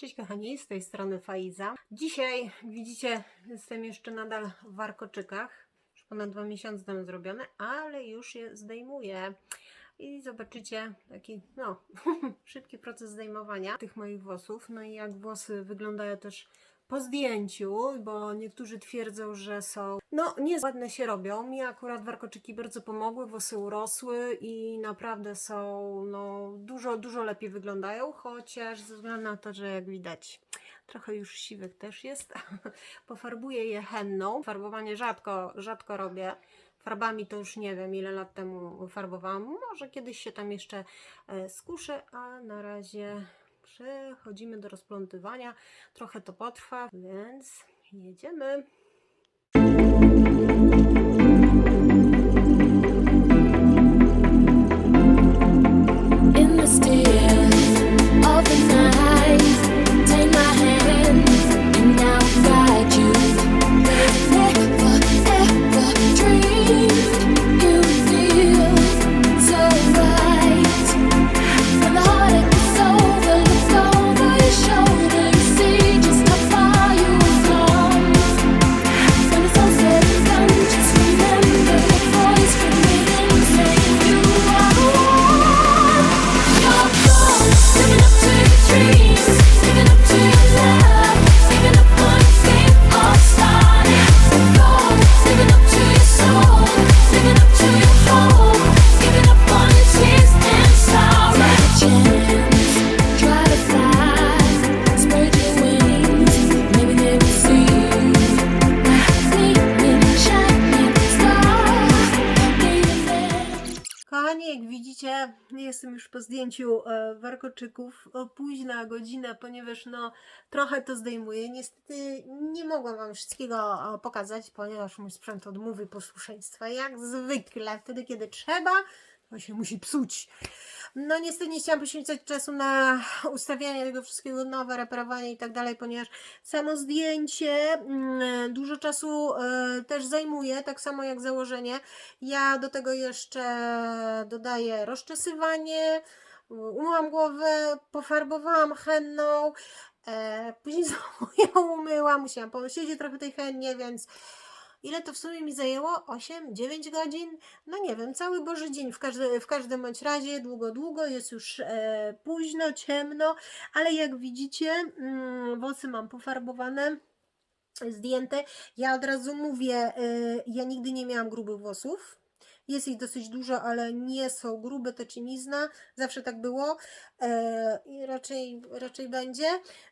Cześć kochani, z tej strony Faiza. Dzisiaj widzicie, jestem jeszcze nadal w warkoczykach. Już ponad dwa miesiące tam zrobione, ale już je zdejmuję. I zobaczycie taki, no, szybki proces zdejmowania tych moich włosów. No i jak włosy wyglądają też po zdjęciu, bo niektórzy twierdzą, że są, no, nie ładne się robią. Mi akurat warkoczyki bardzo pomogły, włosy urosły i naprawdę są, no, dużo, dużo lepiej wyglądają, chociaż ze względu na to, że jak widać, trochę już siwych też jest, pofarbuję je henną. Farbowanie rzadko, rzadko robię. Farbami to już nie wiem, ile lat temu farbowałam. Może kiedyś się tam jeszcze e, skuszę, a na razie przechodzimy do rozplątywania. Trochę to potrwa, więc jedziemy. singing up to jak widzicie, jestem już po zdjęciu e, warkoczyków. Późna godzina, ponieważ no trochę to zdejmuję. Niestety nie mogłam Wam wszystkiego e, pokazać, ponieważ mój sprzęt odmówi posłuszeństwa. Jak zwykle, wtedy kiedy trzeba, to się musi psuć. No niestety nie chciałam poświęcać czasu na ustawianie tego wszystkiego, nowe reperowanie i tak dalej, ponieważ samo zdjęcie mm, dużo czasu e, też zajmuje, tak samo jak założenie. Ja do tego jeszcze dodaję rozczesywanie, umyłam głowę, pofarbowałam henną, e, później znowu ją umyłam, musiałam posiedzieć trochę tej hennie, więc ile to w sumie mi zajęło? 8-9 godzin? No nie wiem, cały Boży dzień w, każdy, w każdym bądź razie, długo, długo, jest już e, późno, ciemno, ale jak widzicie, mm, włosy mam pofarbowane zdjęte. Ja od razu mówię, y, ja nigdy nie miałam grubych włosów. Jest ich dosyć dużo, ale nie są grube, to cienizna. Zawsze tak było e, i raczej, raczej będzie.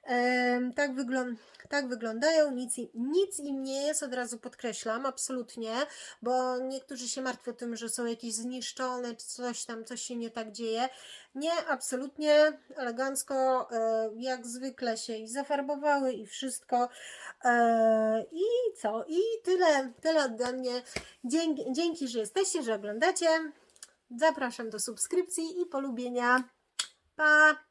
E, tak, wyglą- tak wyglądają, nic, i- nic im nie jest, od razu podkreślam, absolutnie, bo niektórzy się martwią tym, że są jakieś zniszczone, czy coś tam, coś się nie tak dzieje. Nie, absolutnie, elegancko, e, jak zwykle się i zafarbowały i wszystko. I co? I tyle, tyle ode mnie. Dzięki, dzięki, że jesteście, że oglądacie. Zapraszam do subskrypcji i polubienia. Pa!